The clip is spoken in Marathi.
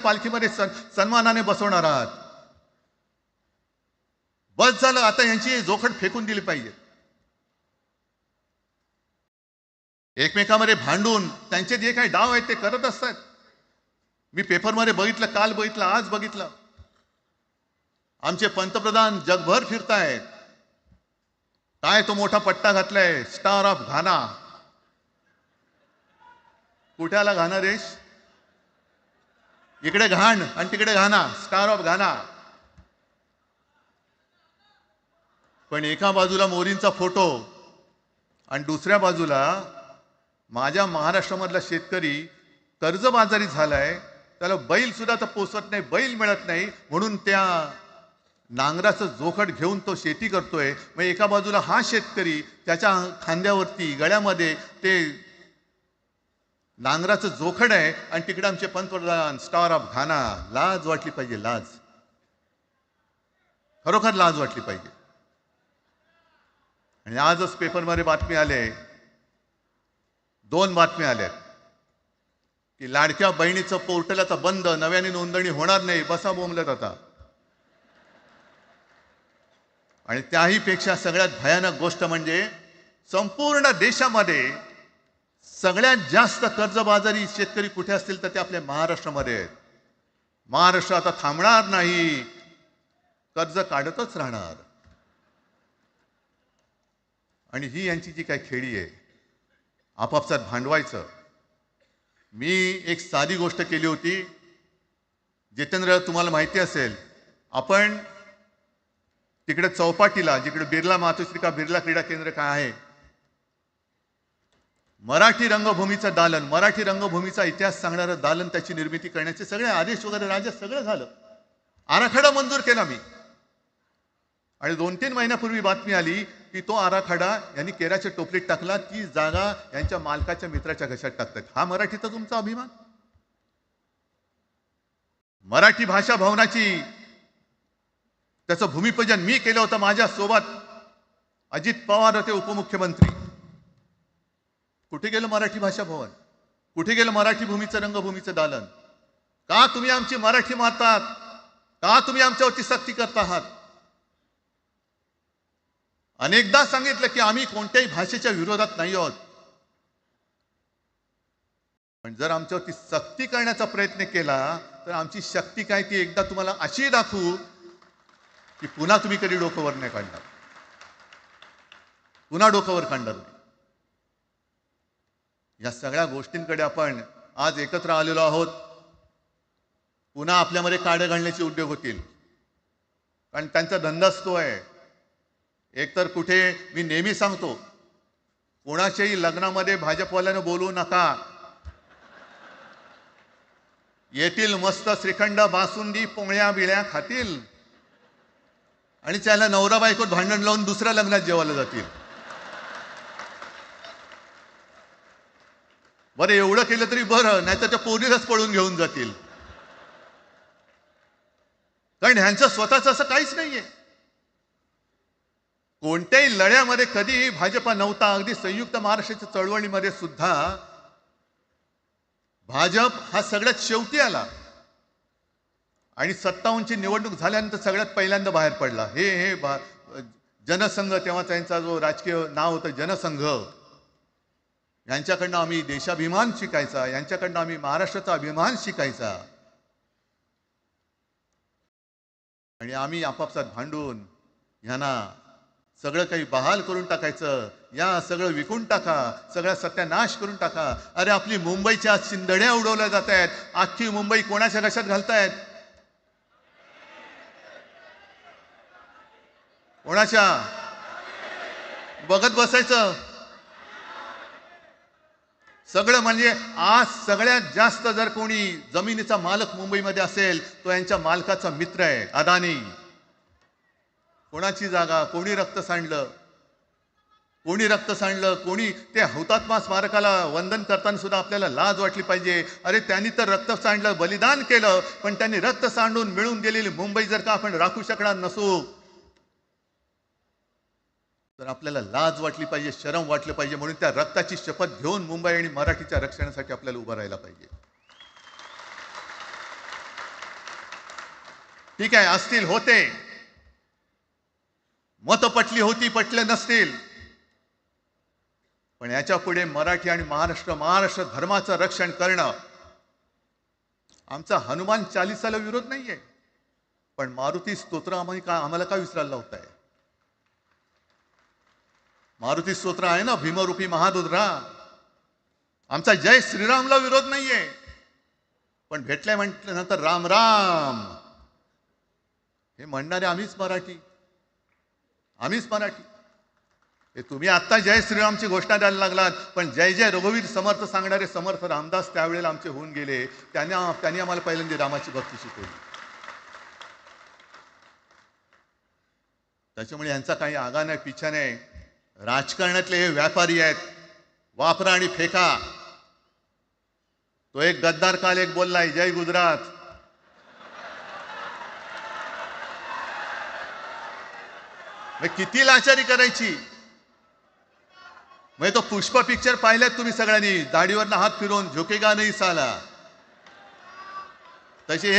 पालखीमध्ये सन सन्मानाने बसवणार आहात. बस झालं आता यांची जोखड फेकून दिली पाहिजे. एकमेकामध्ये भांडून त्यांचे जे काही डाव आहेत ते करत असतात. मी पेपरमध्ये बघितलं काल बघितलं आज बघितलं. आमचे पंतप्रधान जगभर फिरतायत. काय तो मोठा पट्टा घातलाय? स्टार ऑफ घाना कुठे आला घाना देश? इकडे घाण आणि तिकडे घाणा स्टार ऑफ घाना पण एका बाजूला मोरींचा फोटो आणि दुसऱ्या बाजूला माझ्या महाराष्ट्रामधला शेतकरी कर्जबाजारी झालाय त्याला बैल सुद्धा तर पोसत नाही बैल मिळत नाही म्हणून त्या नांगराचं जोखड घेऊन तो शेती करतोय. मग एका बाजूला हा शेतकरी त्याच्या खांद्यावरती गळ्यामध्ये ते नांगराचं जोखड आहे आणि तिकडे आमचे पंतप्रधान स्टार ऑफ घाना लाज वाटली पाहिजे लाज. खरोखर लाज वाटली पाहिजे. आणि आजच पेपरमध्ये बातमी आले दोन बातम्या आल्या की लाडक्या बहिणीचं पोर्टल आता बंद नव्याने नोंदणी होणार नाही बसा बोंबलत आता. आणि त्याही पेक्षा सगळ्यात भयानक गोष्ट म्हणजे संपूर्ण देशामध्ये सगळ्यात जास्त कर्जबाजारी शेतकरी कुठे असतील तर ते आपल्या महाराष्ट्रामध्ये आहेत. महाराष्ट्र आता थांबणार नाही. कर्ज काढतच राहणार. आणि ही यांची जी काही खेळी आहे आपापसात भांडवायचं. मी एक साधी गोष्ट केली होती. जितेंद्र तुम्हाला माहिती असेल आपण तिकडे चौपाटीला जिकडे बिर्ला मातोश्री का बिर्ला क्रीडा केंद्र काय आहे मराठी रंगभूमीचं दालन मराठी रंगभूमीचा इतिहास सांगणारं दालन त्याची निर्मिती करण्याचे सगळे आदेश वगैरे राजा सगळं झालं. आराखडा मंजूर केला मी. आणि दोन तीन महिन्यापूर्वी बातमी आली की तो आराखडा यांनी केराच्या टोपलीत टाकला ती जागा यांच्या मालकाच्या मित्राच्या घशात टाकतात. हा मराठीचा तुमचा अभिमान? मराठी भाषा भवनाची त्याचं भूमिपूजन मी केलं होतं माझ्या सोबत. अजित पवार होते उपमुख्यमंत्री. कुठे गेलं मराठी भाषा भवन? कुठे गेलं मराठी भूमीचं रंगभूमीचं दालन? का तुम्ही आमची मराठी मारतात का तुम्ही आमच्यावरती सक्ती करत आहात? अनेकदा सांगितलं की आम्ही कोणत्याही भाषेच्या विरोधात नाही आहोत. पण जर आमच्यावरती सक्ती करण्याचा प्रयत्न केला तर आमची शक्ती काय ती एकदा तुम्हाला अशी दाखवू की पुन्हा तुम्ही कधी डोकं वर नाही काढणार. पुन्हा डोकं वर काढणार. नाही या सगळ्या गोष्टींकडे आपण आज एकत्र आलेलो आहोत. पुन्हा आपल्यामध्ये काडे घालण्याचे उद्योग होतील. कारण त्यांचा धंदाच तो आहे. एकतर कुठे मी नेहमी सांगतो कोणाच्याही लग्नामध्ये भाजपवाल्यानं बोलू नका. येतील मस्त श्रीखंड बासुंदी पोळ्या बिळ्या खातील. आणि त्याला नवरा बायकोत भांडण लावून दुसऱ्या लग्नात जेवायला जातील. बरं एवढं केलं तरी बरं नाही तर त्या पोलीसच पळून घेऊन जातील. कारण ह्यांचं स्वतःच असं काहीच नाहीये. कोणत्याही लढ्यामध्ये कधी भाजपा नव्हता अगदी संयुक्त महाराष्ट्राच्या चळवळीमध्ये सुद्धा भाजप हा सगळ्यात शेवटी आला. आणि सत्तावन्नची निवडणूक झाल्यानंतर सगळ्यात पहिल्यांदा बाहेर पडला. हे हे भा जनसंघ तेव्हा त्यांचा जो राजकीय नाव होतं जनसंघ. यांच्याकडनं आम्ही देशाभिमान शिकायचा यांच्याकडनं आम्ही महाराष्ट्राचा अभिमान शिकायचा. आणि आम्ही आपापसात भांडून ह्यांना सगळं काही बहाल करून टाकायचं या सगळं विकून टाका सगळा सत्यानाश करून टाका. अरे आपली मुंबईच्या शिंदड्या उडवल्या जात आहेत अख्खी मुंबई कोणाच्या घशात घालतायत? कोणाच्या? बघत बसायचं. सगळं म्हणजे आज सगळ्यात जास्त जर कोणी जमिनीचा मालक मुंबईमध्ये असेल तो यांच्या मालकाचा मित्र आहे अदानी. कोणाची जागा? कोणी रक्त सांडलं? कोणी रक्त सांडलं? कोणी ते हौतात्मा स्मारकाला वंदन करताना सुद्धा आपल्याला लाज वाटली पाहिजे. अरे त्यांनी तर रक्त सांडलं बलिदान केलं पण त्यांनी रक्त सांडून मिळून गेलेली मुंबई जर का आपण राखू शकणार नसू तर आपल्याला लाज वाटली पाहिजे शरम वाटलं पाहिजे म्हणून त्या रक्ताची शपथ घेऊन मुंबई आणि मराठीच्या रक्षणासाठी आपल्याला उभं राहायला पाहिजे. ठीक आहे असतील होते. मत पटली होती पटले नसतील. पण याच्यापुढे मराठी आणि महाराष्ट्र महाराष्ट्र धर्माचं रक्षण करणं आमचा हनुमान चालिसाला विरोध नाहीये. पण मारुती स्तोत्र आम्हाला का आम्हाला का विसरायला लावताय? मारुती स्तोत्र आहे ना भीमरूपी महारुद्रा आमचा जय श्रीरामला विरोध नाहीये. पण भेटले म्हटल्यानंतर राम राम. हे म्हणणारे आम्हीच मराठी. आम्हीच मराठी. हे तुम्ही आत्ता जय श्रीरामची घोषणा द्यायला लागलात पण जय जय रघुवीर समर्थ सांगणारे समर्थ रामदास त्यावेळेला आमचे होऊन गेले. त्याने त्यांनी आम्हाला पहिल्यांदा रामाची भक्ती शिकवली. त्याच्यामुळे यांचा काही आगा नाही पिछा नाही. राजकारणातले हे व्यापारी आहेत. वापरा आणि फेका. तो एक गद्दार काल एक बोललाय जय गुजरात. मग किती लाचारी करायची? म्हणजे तो पुष्प पिक्चर पाहिलेत तुम्ही सगळ्यांनी. दाढीवरनं हात फिरवून झोकेगा नाही साला. तसे